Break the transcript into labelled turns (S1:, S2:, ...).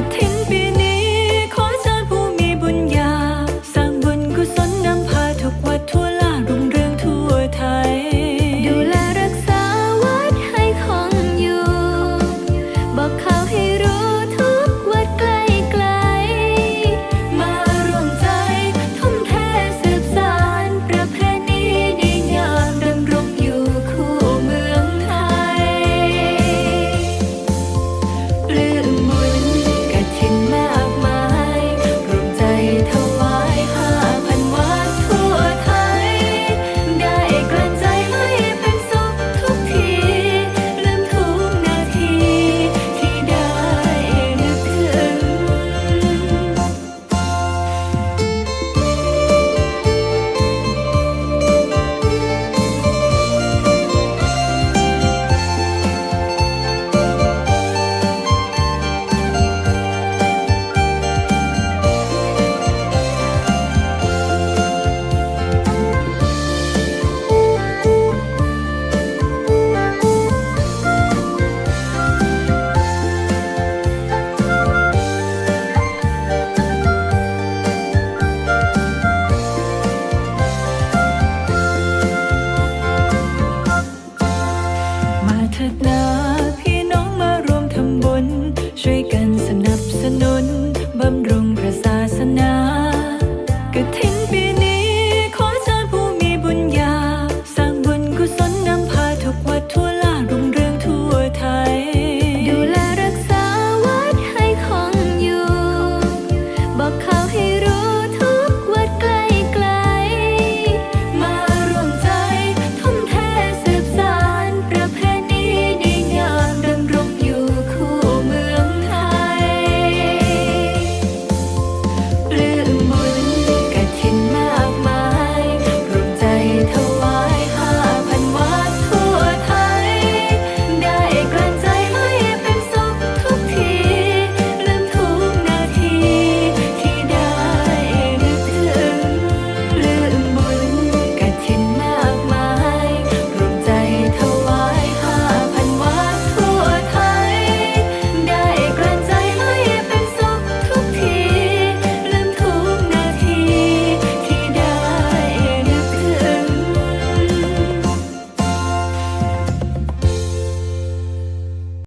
S1: ระถินป
S2: ีนี้
S1: ขอเชิ
S2: ผู้มีบุญญา
S1: สร
S2: ้างบุญกุศลนำพาทุกวัดทั่วลารุ่งเรืองทั่วไทย
S1: ดูแลรักษาวัดให้คงอยู่ บอกเขา
S2: ถิดนา
S1: พี่น้องมารวมทำบุญ ช่วยกันสนับสนุนบำรุงประ